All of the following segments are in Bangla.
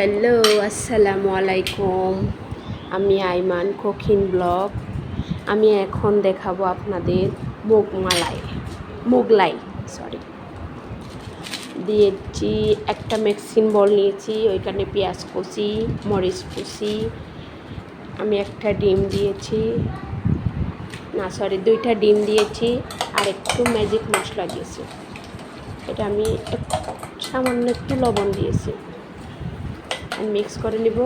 হ্যালো আসসালামু আলাইকুম আমি আইমান কখিন ব্লগ। আমি এখন দেখাবো আপনাদের মুগমালাই। মোগলাই সরি দিয়েছি একটা মেক্সিন বল নিয়েছি, ওইখানে পেঁয়াজ কুচি, মরিচ কুচি। আমি একটা ডিম দিয়েছি। না সরি দুইটা ডিম দিয়েছি আর একটু ম্যাজিক মশলা দিয়েছি। এটা আমি সামান্য একটু লবণ দিয়েছি। মিক্স করে নিব।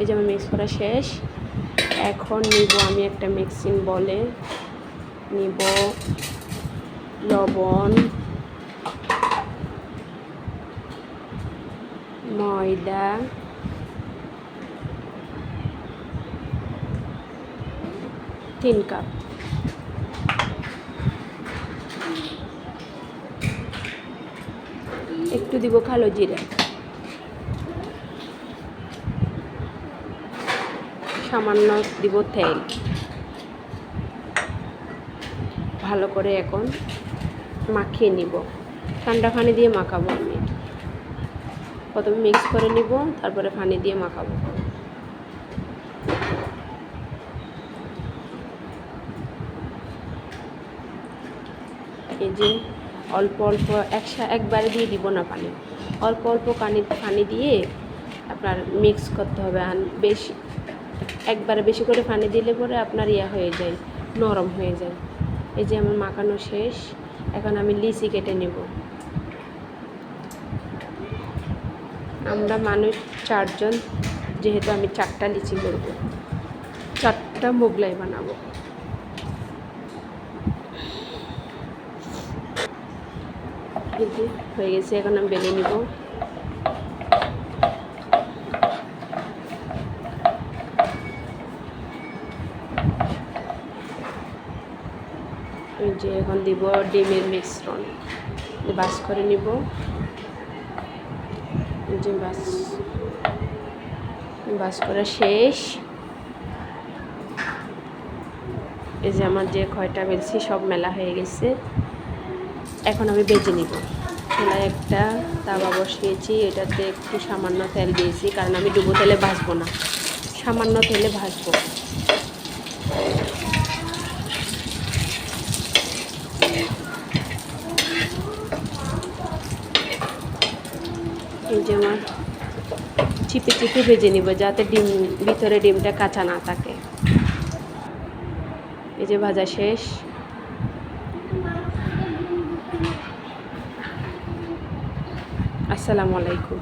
এই যে আমার মিক্স করা শেষ। এখন নিব আমি একটা মিক্সিং বলে নিব লবণ, ময়দা, তিন কাপ একটু দিব কালো জিরা। সামান্য দিব তেল। ভালো করে এখন মাখিয়ে নিব। ঠান্ডা পানি দিয়ে মাখাবো আমি। প্রথমে মিক্স করে নিব, তারপরে পানি দিয়ে মাখাবো। এই যে অল্প অল্প একসা, একবারে দিয়ে দিব না পানি। অল্প অল্প পানি পানি দিয়ে আপনার মিক্স করতে হবে। আর বেশি একবারে বেশি করে পানি দিলে পরে আপনার ইয়া হয়ে যায়, নরম হয়ে যায়। এই যে আমার মাখানো শেষ, এখন আমি লিচি কেটে নেব। আমরা মানুষ চারজন, যেহেতু আমি চারটা লিচি করব। চারটা মোগলাই বানাবো। হয়ে গেছে, এখন আমি বেলে নিব এই যে এখন দিব ডিমের মিশ্রণ। বাস করে নিব। যে বাস। বাস করা শেষ। এই যে আমার যে কয়টা বেলছি, সব মেলা হয়ে গেছে। এখন আমি বেজে নিব। চুলায় একটা তাওয়া বসিয়েছি। এটাতে একটু সামান্য তেল দিয়েছি, কারণ আমি ডুবো তেলে ভাজবো না। সামান্য তেলে ভাজবো। এই যে আমার চিপে চিপে ভেজে নিব, যাতে ডিম ভিতরে ডিমটা কাঁচা না থাকে। এই যে ভাজা শেষ। আসসালামু আলাইকুম।